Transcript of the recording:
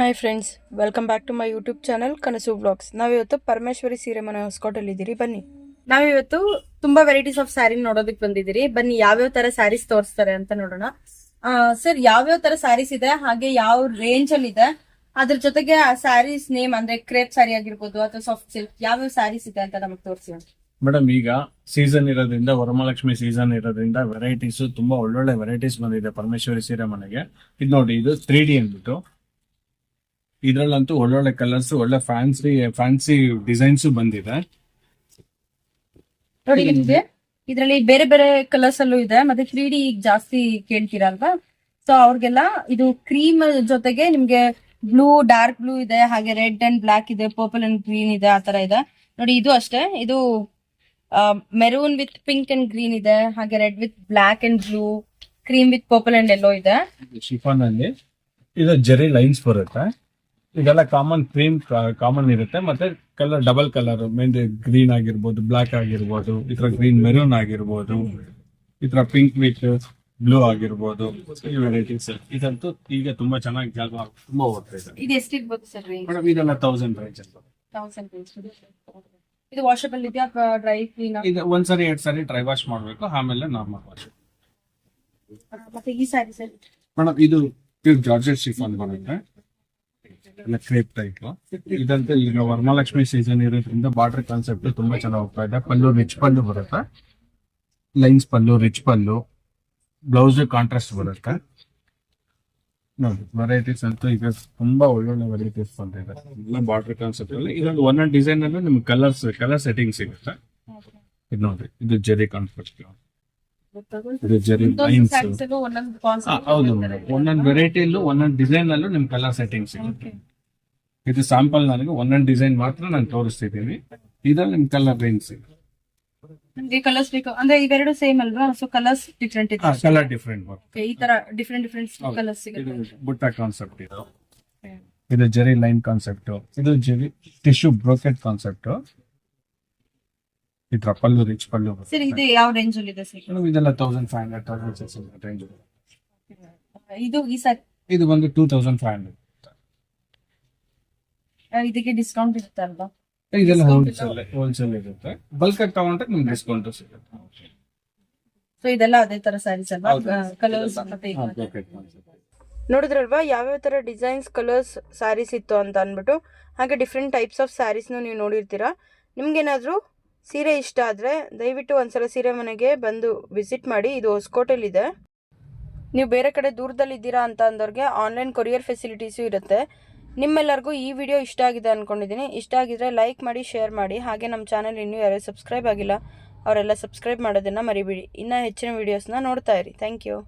Hi friends welcome back to my YouTube channel Kanasu blogs ನಾವಿವತ್ತು ಪರಮೇಶ್ವರಿ ಸೀರೆ ಮನೆ ಹೊಸ್ಕೋಟಲ್ಲಿದ್ದೀರಿ ಬನ್ನಿ. ನಾವಿವತ್ತು ತುಂಬಾ ವೆರೈಟೀಸ್ ಆಫ್ ಸ್ಯಾರಿ ನೋಡೋದಕ್ಕೆ ಬಂದಿದ್ದೀರಿ. ಬನ್ನಿ ಯಾವ್ಯಾವ ತರ ಸ್ಯಾರೀಸ್ ತೋರಿಸ್ತಾರೆ ಅಂತ ನೋಡೋಣ. ಸರ್ ಯಾವ್ಯಾವ ತರ ಸ್ಯಾರೀಸ್ ಇದೆ ಹಾಗೆ ಯಾವ ರೇಂಜ್ ಅಲ್ಲಿ ಇದೆ? ಅದ್ರ ಜೊತೆಗೆ ಆ ಸ್ಯಾರೀಸ್ ನೇಮ್ ಅಂದ್ರೆ ಕ್ರೇಪ್ ಸ್ಯಾರಿ ಆಗಿರ್ಬೋದು ಅಥವಾ ಸಾಫ್ಟ್ ಸಿಲ್ಕ್ ಯಾವ್ಯಾವ ಸ್ಯಾರೀಸ್ ಇದೆ ಅಂತ ನಮಗೆ ತೋರಿಸಿ ಮೇಡಮ್ ಈಗ ಸೀಸನ್ ಇರೋದ್ರಿಂದ ವರಮಹಾಲಕ್ಷ್ಮಿ ಸೀಸನ್ ಇರೋದ್ರಿಂದ ವೆರೈಟೀಸ್ ತುಂಬಾ ಒಳ್ಳೊಳ್ಳೆ ವೆರೈಟೀಸ್ ಬಂದಿದೆ ಪರಮೇಶ್ವರಿ ಸೀರೆ ಮನೆಗೆ. ಇದು ನೋಡಿ ಇದು ತ್ರೀ ಡಿ ಅಂದ್ಬಿಟ್ಟು. ಇದ್ರಲ್ಲಂತೂ ಒಳ್ಳೊಳ್ಳೆ ಕಲರ್ಸ್ ಒಳ್ಳೆ ಫ್ಯಾನ್ಸಿ ಫ್ಯಾನ್ಸಿ ಡಿಸೈನ್ಸ್ ಬಂದಿದೆ. ನೋಡಿ ನಿಮ್ಗೆ. ಇದ್ರಲ್ಲಿ ಬೇರೆ ಬೇರೆ ಕಲರ್ಸ್ ಅಲ್ಲೂ ಇದೆ. ಮತ್ತೆ ತ್ರೀ ಡಿ ಈಗ ಜಾಸ್ತಿ ಕೇಳ್ತೀರಲ್ವಾ? ಸೊ ಅವ್ರಿಗೆಲ್ಲ ಇದು ಕ್ರೀಮ್ ಜೊತೆಗೆ ನಿಮ್ಗೆ ಬ್ಲೂ ಡಾರ್ಕ್ ಬ್ಲೂ ಇದೆ ಹಾಗೆ ರೆಡ್ ಅಂಡ್ ಬ್ಲಾಕ್ ಇದೆ ಪರ್ಪಲ್ ಅಂಡ್ ಗ್ರೀನ್ ಇದೆ ಆತರ ಇದೆ. ನೋಡಿ ಇದು ಅಷ್ಟೇ. ಇದು maroon with pink and green ಇದೆ ಹಾಗೆ red with black and blue cream with purple and yellow ಇದೆ. ಶಿಫಾನ್ ಅಲ್ಲಿ. ಇದು ಜೆರಿ ಲೈನ್ಸ್ ಬರುತ್ತೆ. ಇದೆಲ್ಲ ಕಾಮನ್ ಕ್ರೀಮ್ ಕಾಮನ್ ಇರುತ್ತೆ. ಮತ್ತೆ colour double colour main green ಆಗಿರ್ಬೋದು ಬ್ಲಾಕ್ ಆಗಿರ್ಬೋದು ಈ ತರ ಗ್ರೀನ್ ಮೆರೂನ್ ಆಗಿರ್ಬೋದು ಈ ತರ ಪಿಂಕ್ ವಿತ್ ಬ್ಲೂ ಆಗಿರ್ಬೋದು. ಈ ವೆರೈಟೀಸ್ ಇದಂತೂ ಈಗ ತುಂಬಾ ಚೆನ್ನಾಗಿ ಜಾಗ ತುಂಬಾ ಹೋಗ್ತಾ ಇದೆ. ಇದು ಎಷ್ಟಿರ್ಬೋದು ಸರ್ ಮೇಡಮ್ ಇದೆಲ್ಲ ತೌಸಂಡ್ ರೇಂಜ್ ಅಂತ. ತೌಸಂಡ್ ಇದು ವಾಷಬಲ್ ಇದೆಯಾ ಅಥವಾ ಡ್ರೈ ಕ್ಲೀನ್ ಇದು ಒಂದ್ಸರಿ ಎರಡ್ ಸರಿ ಡ್ರೈ ವಾಶ್ ಮಾಡಬೇಕು. ಆಮೇಲೆ ನಾರ್ಮಲ್ ವಾಶ್ ಮತ್ತೆ ಈ ಸ್ಯಾರಿ ಸರ್. ಮೇಡಮ್ ಇದು ಪ್ಯೂರ್ ಜಾರ್ಜೆಟ್ ಶಿಫಾನ್ ಬರುತ್ತೆ. ಎಲ್ಲ ಕ್ರೇಪ್ ಟೈಪ್ ಇದಂತೆ ಈಗ ವರಮಹಾಲಕ್ಷ್ಮಿ ಸೀಸನ್ ಇರೋದ್ರಿಂದ ಬಾರ್ಡರ್ ಕಾನ್ಸೆಪ್ಟ್ ತುಂಬಾ ಚೆನ್ನಾಗಿ ಹೋಗ್ತಾ ಇದೆ. ಪಲ್ಲು ರಿಚ್ ಪಲ್ಲು ಬರುತ್ತೆ. Lines pallu rich pallu blouse contrast ಬರುತ್ತೆ. ನೋಡಿ ವೆರೈಟೀಸ್ ಅಂತೂ ಈಗ ತುಂಬಾ ಒಳ್ಳೊಳ್ಳೆ ವೆರೈಟೀಸ್ ಬಂದಿದೆ. ಎಲ್ಲ ಬಾರ್ಡರ್ ಕಾನ್ಸೆಪ್ಟ್ ಅಲ್ಲಿ. ಇದೊಂದು ಒಂದೊಂದು ಡಿಸೈನ್ ಅಲ್ಲಿ ನಿಮ್ಗೆ ಕಲರ್ಸ್ ಕಲರ್ ಸೆಟ್ಟಿಂಗ್ ಸಿಗುತ್ತೆ. ಇದು ನೋಡ್ರಿ ಇದು ಜೆರಿ ಕಾನ್ಸೆಪ್ಟ್ ಇದು ಜೆರಿ ಲೈನ್ಸ್ ಹೌದು ಮೇಡಮ್ ಒಂದೊಂದು ವೆರೈಟಿಯಲ್ಲೂ ಒಂದೊಂದು ಡಿಸೈನ್ ಅಲ್ಲೂ ನಿಮ್ ಕಲರ್ ಸೆಟ್ಟಿಂಗ್ ಸಿಗುತ್ತೆ. ಇದು ಸ್ಯಾಂಪಲ್ ನನಗೆ ಒಂದೊಂದು ಡಿಸೈನ್ ಮಾತ್ರ ನಾನು ತೋರಿಸ್ತಿದ್ದೀನಿ. ಇದ್ರಲ್ಲಿ ನಿಮ್ ಕಲರ್ ರೇಂಜ್ ನಿಮ್ಗೆ ಕಲರ್ಸ್ ಬೇಕು. ಅಂದ್ರೆ ಇವೆರಡು ಸೇಮ್ ಅಲ್ವಾ? ಸೊ ಕಲರ್ಸ್ ಡಿಫ್ರೆಂಟ್ ಇದೆ ಕಲರ್ ಡಿಫ್ರೆಂಟ್ ಬರುತ್ತೆ. ಈ ತರ ಡಿಫ್ರೆಂಟ್ ಡಿಫ್ರೆಂಟ್ ಕಲರ್ಸ್ ಇದು ಸಿಗುತ್ತೆ. ಬುಟ್ಟ ಕಾನ್ಸೆಪ್ಟ್ ಇದು. ಇದು ಜೆರಿ ಲೈನ್ ಕಾನ್ಸೆಪ್ಟ್ ಇದು ಜೆರಿ ಟಿಶ್ಯೂ ಬ್ರೋಕೆಟ್ ಕಾನ್ಸೆಪ್ಟ್ ಈ ತರ ಪಲ್ಲು ರಿಚ್ ಪಲ್ಲು. ಸರ್ ಇದು ಯಾವ ರೇಂಜ್ ಅಲ್ಲಿ ಇದೆ ಸರ್? ಇದೆಲ್ಲ thousand five hundred thousand six hundred range ಇದು ಈ ಸರ್ ಇದು ಬಂದು ಟೂ ತೌಸಂಡ್ ಫೈವ್ ಹಂಡ್ರೆಡ್ ಇದಕ್ಕೆ ಡಿಸ್ಕೌಂಟ್ ಇರುತ್ತೆ ಅಲ್ವಾ? ಇದೆಲ್ಲ ಹೋಲ್ಸೇಲ್ ಹೋಲ್ಸೇಲ್ ಇರುತ್ತೆ. ಬಲ್ಕ್ ಆಗಿ ತಗೊಂಡ್ರೆ ನಿಮ್ಗೆ ಡಿಸ್ಕೌಂಟ್ ಸಿಗುತ್ತೆ. ಸೊ ಇದೆಲ್ಲ ಅದೇ ತರ ಸ್ಯಾರೀಸ್ ಅಲ್ವಾ? ಕಲರ್ಸ್ ಮತ್ತೆ ನೋಡಿದ್ರಲ್ವಾ ಯಾವ್ಯಾವ ಥರ ಡಿಸೈನ್ಸ್ ಕಲರ್ಸ್ ಸ್ಯಾರೀಸ್ ಇತ್ತು ಅಂತ ಅಂದ್ಬಿಟ್ಟು? ಹಾಗೆ ಡಿಫ್ರೆಂಟ್ ಟೈಪ್ಸ್ ಆಫ್ ಸ್ಯಾರೀಸ್ನು ನೀವು ನೋಡಿರ್ತೀರಾ? ನಿಮ್ಗೇನಾದರೂ ಸೀರೆ ಇಷ್ಟ ಆದರೆ ದಯವಿಟ್ಟು ಒಂದ್ಸಲ ಸೀರೆ ಮನೆಗೆ ಬಂದು ವಿಸಿಟ್ ಮಾಡಿ ಇದು ಹೊಸಕೋಟೆಲಿದೆ ನೀವು ಬೇರೆ ಕಡೆ ದೂರದಲ್ಲಿದ್ದೀರಾ ಅಂತ ಅಂದವ್ರಿಗೆ ಆನ್ಲೈನ್ ಕೊರಿಯರ್ ಫೆಸಿಲಿಟೀಸು ಇರುತ್ತೆ. ನಿಮ್ಮೆಲ್ಲರಿಗೂ ಈ ವಿಡಿಯೋ ಇಷ್ಟ ಆಗಿದೆ ಅಂದ್ಕೊಂಡಿದ್ದೀನಿ ಇಷ್ಟ ಆಗಿದ್ರೆ ಲೈಕ್ ಮಾಡಿ, ಶೇರ್ ಮಾಡಿ. ಹಾಗೆ ನಮ್ಮ ಚಾನಲ್ ಇನ್ನೂ ಯಾರು ಸಬ್ಸ್ಕ್ರೈಬ್ ಆಗಿಲ್ಲ, ಅವರೆಲ್ಲ ಸಬ್ಸ್ಕ್ರೈಬ್ ಮಾಡೋದನ್ನು ಮರಿಬೇಡಿ. ಇನ್ನೂ ಹೆಚ್ಚಿನ ವೀಡಿಯೋಸ್ನ ನೋಡ್ತಾ ಇರಿ. Thank you